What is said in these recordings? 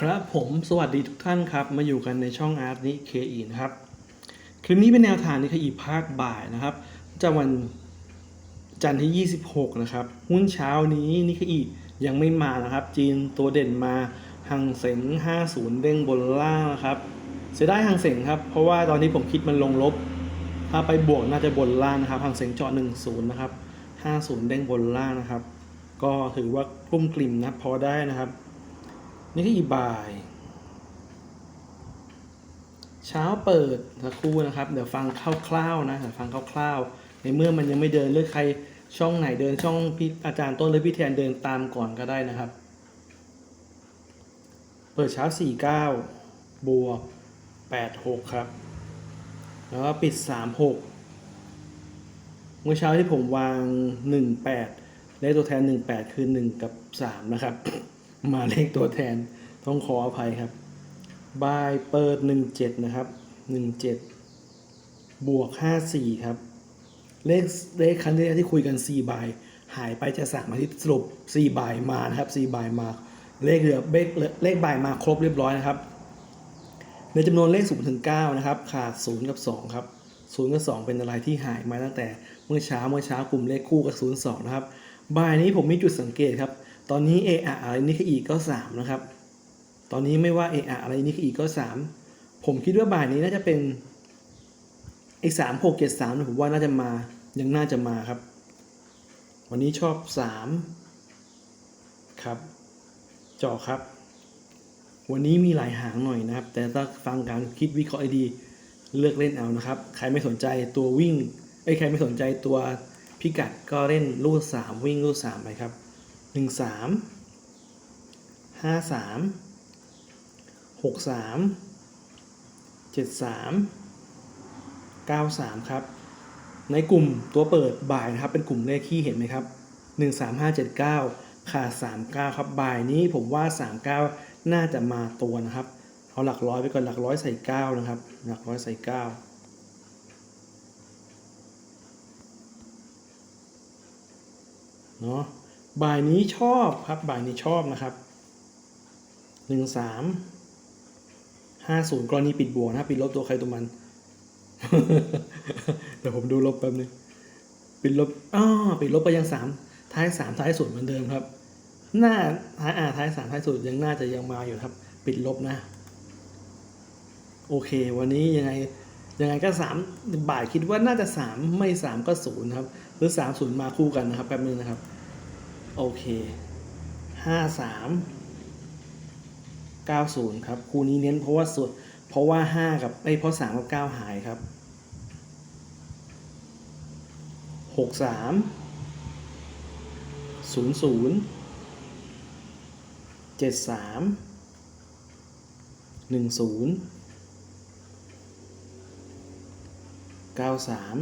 ครับผมสวัสดีทุกท่านครับ มาอยู่กันในช่องอาร์ตนิเคอีนะครับ คลิปนี้เป็นแนวทางนิเคอีภาคบ่ายนะครับจะวันจันทร์ที่ 26 นะครับ หุ้นเช้านี้นิเคอียังไม่มานะครับ จีนตัวเด่นมาหังเสง50 เด้งบนล่างนะครับ เสียดายหังเสงครับ เพราะว่าตอนนี้ผมคิดมันลงลบ ถ้าไปบวกน่าจะบนล่างนะครับหังเสงเจาะ10 นะครับ 50 เด้งบนล่างนะครับ ก็ถือว่ากลุ่มกลิ่มนะพอได้นะครับ นี่ก็อีบ่าย เช้าเปิดสักครู่นะครับ เดี๋ยวฟังคร่าวๆนะเดี๋ยวฟังคร่าวๆ ในเมื่อมันยังไม่เดินเลือกใครช่องไหนเดินช่องพี่อาจารย์ต้นหรือพี่แทนเดินตามก่อนก็ได้นะครับ เปิดเช้า 49 บวก 86 ครับ แล้วก็ปิด 36 เมื่อเช้าที่ผมวาง 18เลขตัวแทน 18 คือ 1 กับ 3 นะครับ มาเลขตัวแทน ต้องขออภัยครับบายเปิด17นะครับ17บวก54ครับ เลขเลขครั้งที่แล้วที่คุยกัน4บายหายไปจะสั่งมาที่สรุป4บายมานะครับ4บายมา เลขเหลือเลขเลขบายมาครบเรียบร้อยนะครับ ในจำนวนเลข0ถึง9นะครับ ขาด0กับ2ครับ0กับ2เป็นอะไรที่หายมาตั้งแต่เมื่อเช้าเมื่อเช้ากลุ่มเลขคู่กับ0 2นะครับบายนี้ผมมีจุดสังเกตครับ ตอนนี้ a ออะไรนี่คืออีกก็3นะครับ ตอนนี้ไม่ว่า a ออะไรนี่คืออีกก็3ผมคิดว่าบ่ายนี้น่าจะเป็นไอ้สามหกเจ็ดสามผมว่าน่าจะมายังน่าจะมาครับ วันนี้ชอบ3ครับเจาะครับ วันนี้มีหลายหางหน่อยนะครับ แต่ถ้าฟังการคิดวิเคราะห์ดีเลือกเล่นเอานะครับ ใครไม่สนใจตัววิ่งไอ้ใครไม่สนใจตัวพิกัดก็เล่นรูดสามวิ่งรูดสามไปครับ หนึ่งสามห้าสามหกสามเจ็ดสามเก้าสามครับ ในกลุ่มตัวเปิดบ่ายนะครับ เป็นกลุ่มเลขที่เห็นไหมครับหนึ่งสามห้าเจ็ดเก้าขาดสามเก้าครับบ่ายนี้ผมว่าสามเก้าน่าจะมาตัวนะครับเอาหลักร้อยไปก่อนหลักร้อยใส่เก้านะครับ หลักร้อยใส่เก้าเนาะ บ่ายนี้ชอบครับ บ่ายนี้ชอบนะครับหนึ่งสามห้าศูนย์กรณีปิดบวกนะปิดลบตัวใครตัวมันเดี๋ยวผมดูลบแป๊บนึงปิดลบอ้อปิดลบไปยังสามท้ายสามท้ายศูนย์เหมือนเดิมครับ หน้าท้ายอ่าท้ายสามท้ายศูนย์ยังน่าจะยังมาอยู่ครับ ปิดลบนะ โอเค วันนี้ยังไงยังไงก็สามบ่ายคิดว่าน่าจะสามไม่สามก็ศูนย์ครับ หรือสามศูนย์มาคู่กันนะครับแป๊บนึงนะครับ โอเคห้าสามเก้าศูนย์ครับ คู่นี้เน้นเพราะว่าสุด เพราะว่าห้ากับไอ้เพราะสามกับเก้าหายครับหกสามศูนย์ศูนย์เจ็ดสามหนึ่งศูนย์เก้าสาม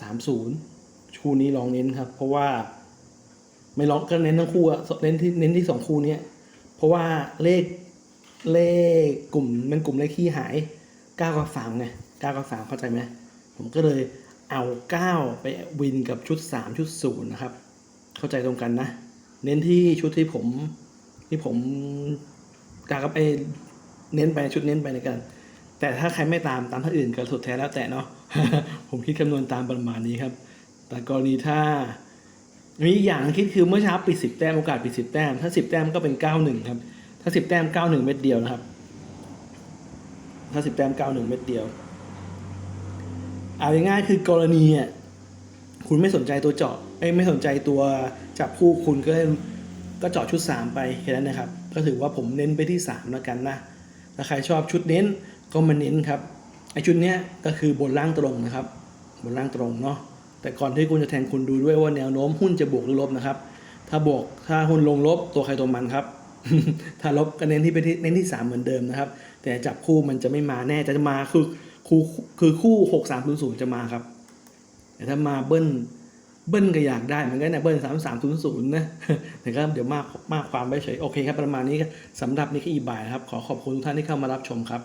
สามศูนย์คู่นี้ลองเน้นครับ เพราะว่า ไม่ลอกก็เน้นทั้งคู่อะเน้นที่เน้นที่สองคู่เนี้ยเพราะว่าเลขเลขกลุ่มมันกลุ่มเลขขี้หายเก้ากับสามไงเก้ากับสามเข้าใจไหมผมก็เลยเอาเก้าไปวินกับชุดสามชุดศูนย์นะครับ เข้าใจตรงกันนะ เน้นที่ชุดที่ผมที่ผมกากับไอเน้นไปชุดเน้นไปในกัน แต่ถ้าใครไม่ตามตามท่านอื่นก็สุดแท้แล้วแต่เนาะผมคิดคำนวณตามประมาณนี้ครับ แต่กรณีถ้ามีอย่างคิดคือเมื่อเช้าปิดสิบแต้มโอกาสปิดสิบแต้ม ถ้าสิบแต้มก็เป็นเก้าหนึ่งครับ ถ้าสิบแต้มเก้าหนึ่งเม็ดเดียวนะครับ ถ้าสิบแต้มเก้าหนึ่งเม็ดเดียว เอาง่ายๆคือกรณีอะคุณไม่สนใจตัวเจาะไอ้ยไม่สนใจตัวจับคู่คุณก็ก็เจาะชุดสามไปแค่นั้นนะครับ ก็ถือว่าผมเน้นไปที่สามแล้วกันนะถ้าใครชอบชุดเน้น ก็มาเน้นครับไอชุดเนี้ยก็คือบนล่างตรงนะครับ บนล่างตรงเนาะแต่ก่อนที่คุณจะแทงคุณดูด้วยว่าแนวโน้มหุ้นจะบวกหรือลบนะครับ ถ้าบวกถ้าหุ้นลงลบตัวใครตัวมันครับ ถ้าลบก็เน้นที่ไปที่เน้นที่สามเหมือนเดิมนะครับ แต่จับคู่มันจะไม่มาแน่จะมาคือคู่คือคู่หกสามศูนย์ศูนย์จะมาครับ แต่ถ้ามาเบิ้ลเบิ้ลก็อยากได้เหมือนกันนะเบิ้ลสามสามศูนย์ศูนย์นะแต่ก็เดี๋ยวมากมากความไปเฉยโอเคครับประมาณนี้ครับสำหรับนิกกี้บ่ายครับขอขอบคุณทุกท่านที่เข้ามารับชมครับ